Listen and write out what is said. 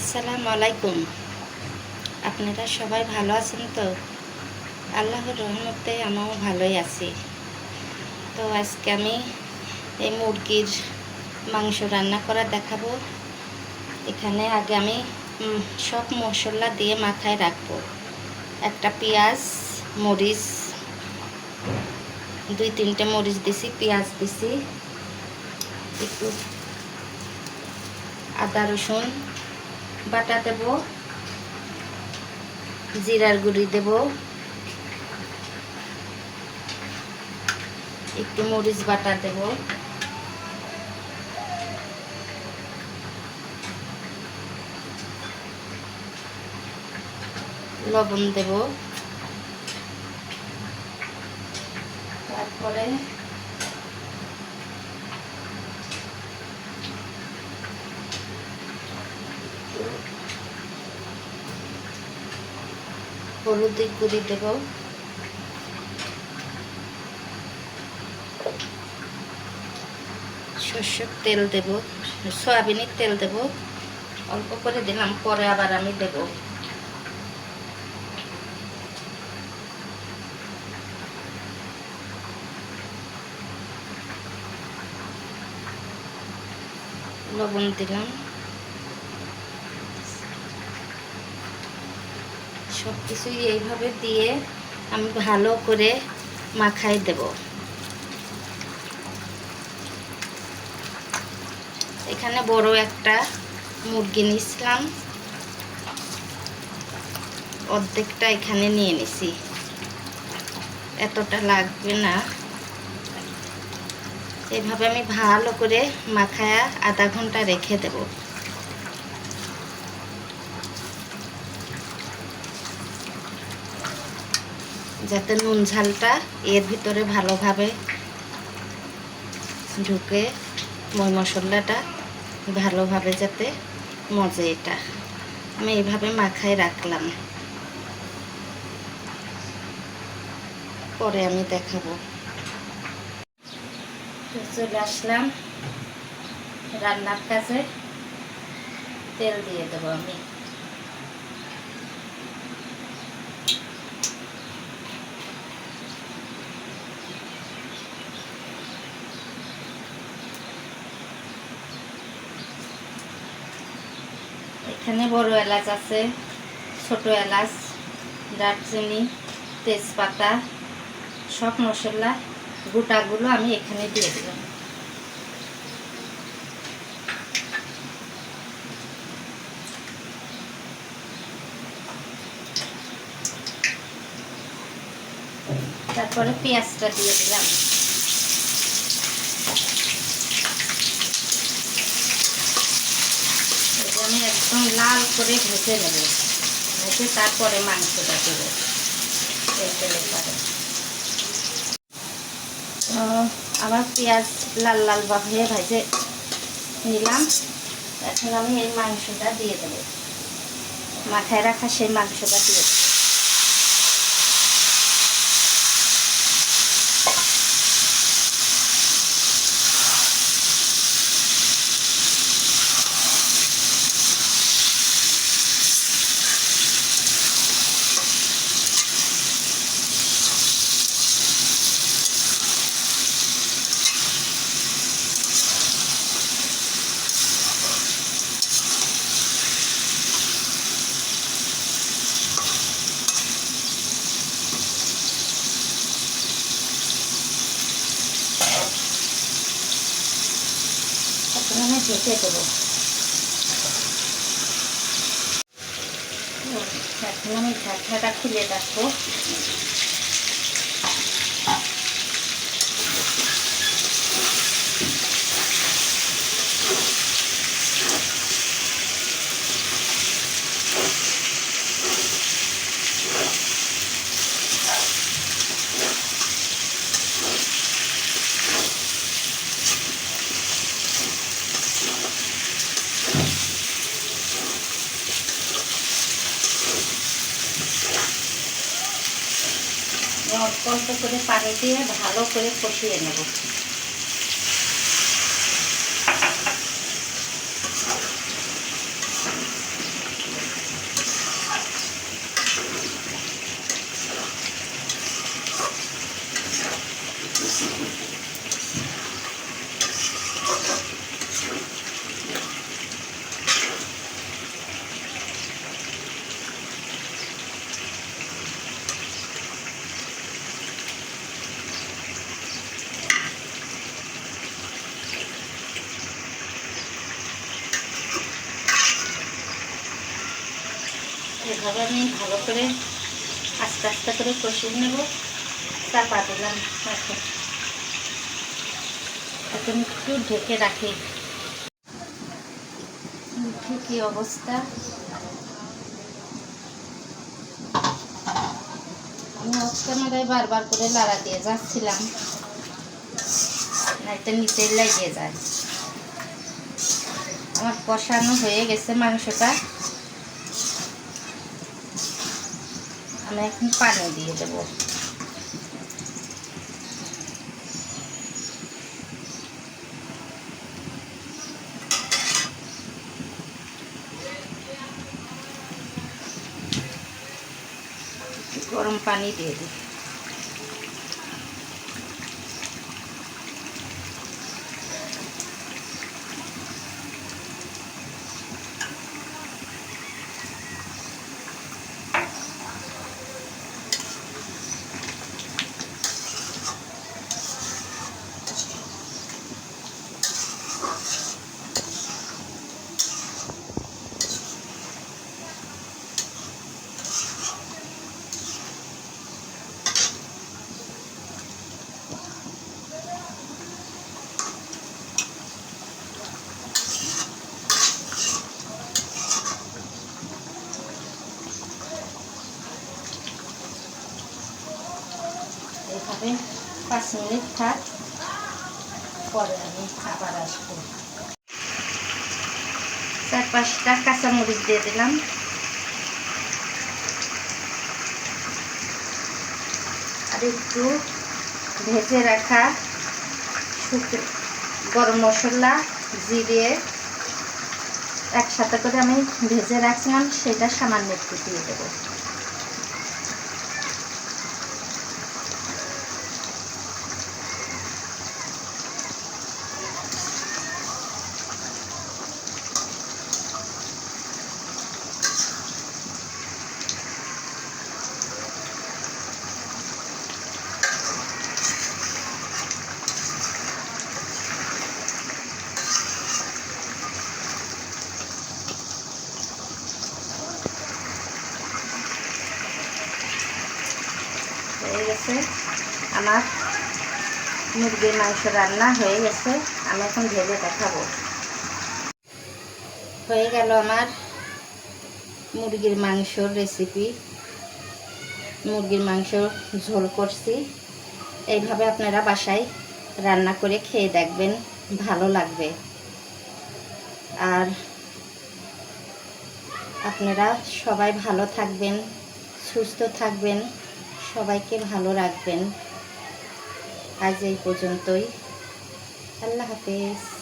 আসসালামু আলাইকুম। আপনারা সবাই ভালো আছেন তো? আল্লাহর রহমতে আমিও ভালোই আছি। তো আজকে আমি এই মুরগির মাংস রান্না করা দেখাবো। এখানে আগে আমি সব মশলা দিয়ে মাথায় রাখব। একটা পেঁয়াজ, মরিচ, দুই তিনটে মরিচ দিছি, পেঁয়াজ দিছি, একটু আদা রসুন বাটা দেব জিরার গুঁড়ি দেব একটু মরিচ বাটা দেব। লবণ দেব। তারপরে হলুদের গুঁড়ি দেব সর্ষের তেল দেব, সয়াবিনের তেল দেব। অল্প করে দিলাম, পরে আবার আমি দেব। লবণ দিলাম। সব কিছুই এইভাবে দিয়ে আমি ভালো করে মাখাই দেব। এখানে বড় একটা মুরগি নিছিলাম। অর্ধেকটা এখানে নিয়ে নিছি। এতটা লাগবে না। এভাবে আমি ভালো করে মাখায়া আধা ঘণ্টা রেখে দেবো। যাতে নুন ঝালটা এর ভিতরে ভালোভাবে ঢুকে মই মশলাটা ভালোভাবে যাতে মজে এটা। আমি এইভাবে মাখায় রাখলাম। পরে আমি দেখাবো। চলে আসলাম রান্নার কাছে তেল দিয়ে দেবো আমি। এখানে বড় এলাচ আছে, ছোট এলাচ, দারচিনি, তেজপাতা, সব মশলা, গোটাগুলো আমি এখানে দিয়ে দিলাম। তারপরে পেঁয়াজটা দিয়ে দিলাম এটা আমি একদম লাল করে ভেজে নেব। ভেজে তারপরে মাংসটা দেবো। আমার পেঁয়াজ লাল লাল বাঁধিয়ে ভেজে নিলাম। এখন আমি এই মাংসটা দিয়ে দেবো। মাথায় রাখা সেই মাংসটা দিয়ে দেবো। আমি ঢেকে দেবো। এখন আমি ঢাকনাটা খুলে রাখব অল্প করে পানি দিয়ে ভালো করে কষিয়ে নেব। এভাবে আমি ভালো করে আস্তে আস্তে করে কষিয়ে নেব। চাপা দিলাম এখন এখন একটু ঢেকে রাখি। কি অবস্থা? আমি অফ বারবার করে লাড়া দিয়ে যাচ্ছিলাম। একটা নিচে লেগে যায়। আমার কষানো হয়ে গেছে মাংসটা। আমি এখন পানি দিয়ে দেব। গরম পানি দিয়ে দিই এভাবে পাঁচ মিনিট থাক। পরে আমি আবার আসব। চার পাঁচটা কাঁচামরিচ দিয়ে দিলাম। আর একটু ভেজে রাখা গরম মশলা জিরে একসাথে করে আমি ভেজে রাখছিলাম, সেটা সামান্য একটু দিয়ে দেবো হয়ে গেছে আমার মুরগির মাংস রান্না হয়ে গেছে। আমি এখন ভেজে দেখাবো। হয়ে গেল আমার মুরগির মাংসর রেসিপি মুরগির মাংস ঝোল করছি। এইভাবে আপনারা বাসায় রান্না করে খেয়ে দেখবেন, ভালো লাগবে। আর আপনারা সবাই ভালো থাকবেন, সুস্থ থাকবেন। সবাইকে ভালো রাখবেন। আজ এই পর্যন্তই। আল্লাহ হাফেজ।